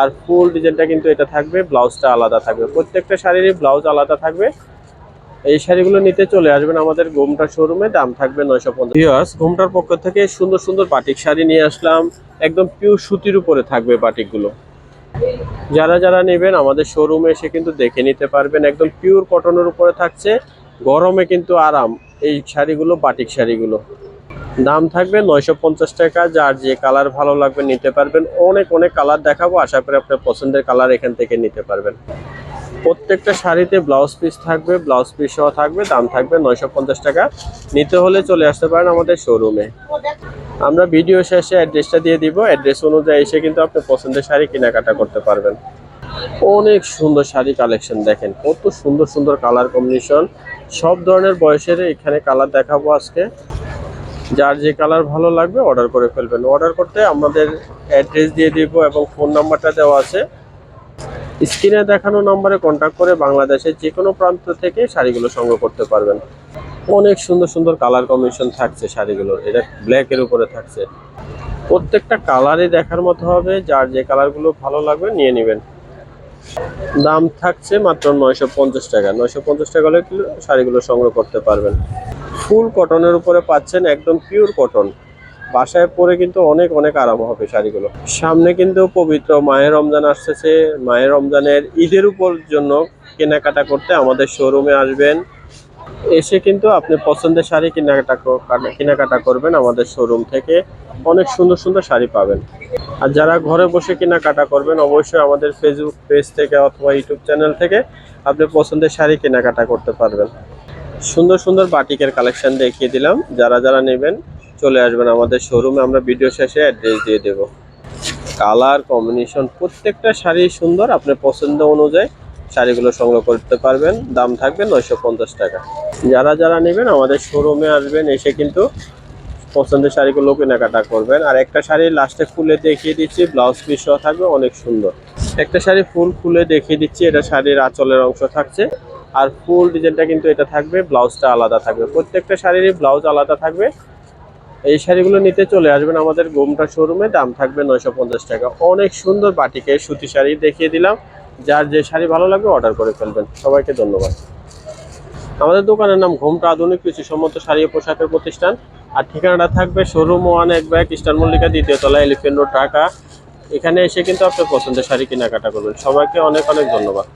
আর ফুল ডিজাইনটা কিন্তু এটা থাকবে, ব্লাউজটা আলাদা থাকবে। প্রত্যেকটা শাড়িরই ব্লাউজ আলাদা থাকবে। এই শাড়িগুলো নিতে চলে আসবেন আমাদের ঘুমটা শোরুমে, দাম থাকবে নয়শো পঞ্চাশ। ঘুমটার পক্ষ থেকে সুন্দর সুন্দর বাটিক শাড়ি নিয়ে আসলাম। একদম পিওর সুতির উপরে থাকবে বাটিকগুলো। যারা যারা নেবেন আমাদের শোরুমে এসে কিন্তু দেখে নিতে পারবেন, একদম পিওর কটনের উপরে থাকছে। গরমে কিন্তু আরাম এই শাড়িগুলো, বাটিক শাড়িগুলো। দাম থাকবে নয়শো পঞ্চাশ টাকা, যার যে কালার ভালো লাগবে নিতে পারবেন। অনেক অনেক কালার দেখাবো, আশা করি আপনার পছন্দের কালার এখান থেকে নিতে পারবেন। প্রত্যেকটা শাড়িতে ব্লাউজ পিস থাকবে, ব্লাউজ পিস সহ থাকবে, দাম থাকবে নয়শো পঞ্চাশ টাকা। নিতে হলে চলে আসতে পারেন আমাদের শোরুমে আমরা ভিডিও শেষে অ্যাড্রেসটা দিয়ে দিব। অ্যাড্রেস অনুযায়ী এসে কিন্তু আপনি পছন্দের শাড়ি কেনাকাটা করতে পারবেন। অনেক সুন্দর শাড়ি কালেকশন দেখেন, কত সুন্দর সুন্দর কালার কম্বিনেশন সব ধরনের বয়সের এখানে কালার দেখাবো আজকে। যার যে কালার ভালো লাগবে অর্ডার করে ফেলবেন। অর্ডার করতে আমাদের অ্যাড্রেস দিয়ে দিব এবং ফোন নাম্বারটা দেওয়া আছে। স্ক্রিনে দেখানো নম্বরে কন্ট্যাক্ট করে বাংলাদেশের যে কোনো প্রান্ত থেকে শাড়িগুলো সংগ্রহ করতে পারবেন। অনেক সুন্দর সুন্দর কালার কম্বিনেশন থাকছে শাড়িগুলোর। এটা ব্ল্যাকের উপরে থাকছে। প্রত্যেকটা কালারই দেখার মতো হবে, যার যে কালারগুলো ভালো লাগবে নিয়ে নেবেন। দাম থাকছে মাত্র নয়শো পঞ্চাশ টাকা। নয়শো পঞ্চাশ টাকা হলে শাড়িগুলো সংগ্রহ করতে পারবেন। ফুল কটনের উপরে পাচ্ছেন একদম পিওর কটন বাসায় পরে কিন্তু অনেক অনেক আরাম হবে শাড়িগুলো। সামনে কিন্তু পবিত্র মায়ের রমজান আসতেছে। মায়ের রমজানের ঈদের উপর জন্য কেনাকাটা করতে আমাদের শোরুমে আসবেন। এসে কিন্তু আপনি পছন্দের শাড়ি কেনাকাটা কেনাকাটা করবেন আমাদের শোরুম থেকে। অনেক সুন্দর সুন্দর শাড়ি পাবেন। আর যারা ঘরে বসে কেনাকাটা করবেন, অবশ্যই আমাদের ফেসবুক পেজ থেকে অথবা ইউটিউব চ্যানেল থেকে আপনি পছন্দের শাড়ি কেনাকাটা করতে পারবেন। সুন্দর সুন্দর বাটিকের কালেকশন দেখিয়ে দিলাম। যারা যারা নেবেন, চলে আসবেন আমাদের শোরুমে আমরা ভিডিও শেষে অ্যাড্রেস দিয়ে দেব। কালার কম্বিনেশন প্রত্যেকটা শাড়ি সুন্দর। আপনার পছন্দ অনুযায়ী শাড়িগুলো সংগ্রহ করতে পারবেন। দাম থাকবে নয়শো পঞ্চাশ টাকা। যারা যারা নেবেন, আমাদের শোরুমে আসবেন, এসে কিন্তু পছন্দের শাড়িগুলো কেনাকাটা করবেন। আর একটা শাড়ি লাস্টে খুলে দেখিয়ে দিচ্ছি ব্লাউজ পিস সহ থাকবে, অনেক সুন্দর। একটা শাড়ি ফুল খুলে দেখিয়ে দিচ্ছি, এটা শাড়ির আঁচলের অংশ থাকছে। আর ফুল ডিজাইনটা কিন্তু এটা থাকবে, ব্লাউজটা আলাদা থাকবে। প্রত্যেকটা শাড়িরই ব্লাউজ আলাদা থাকবে। এই শাড়িগুলো নিতে চলে আসবেন আমাদের গোমটা শোরুমে, দাম থাকবে নয়শো পঞ্চাশ টাকা। অনেক সুন্দর বাটিকে সুতি শাড়ি দেখিয়ে দিলাম। যার যে শাড়ি ভালো লাগবে অর্ডার করে ফেলবেন। সবাইকে ধন্যবাদ। আমাদের দোকানের নাম ঘোমটা আধুনিক কৃষি সম্মত শাড়ি পোশাকের প্রতিষ্ঠান। আর ঠিকানাটা থাকবে শোরুম ওয়ান এক ব্যাগ ইস্টার মল্লিকা দ্বিতীয় তলা এলিফেন্ট রোড, ঢাকা। এখানে এসে কিন্তু আপনার পছন্দের শাড়ি কেনাকাটা করবেন। সবাইকে অনেক অনেক ধন্যবাদ।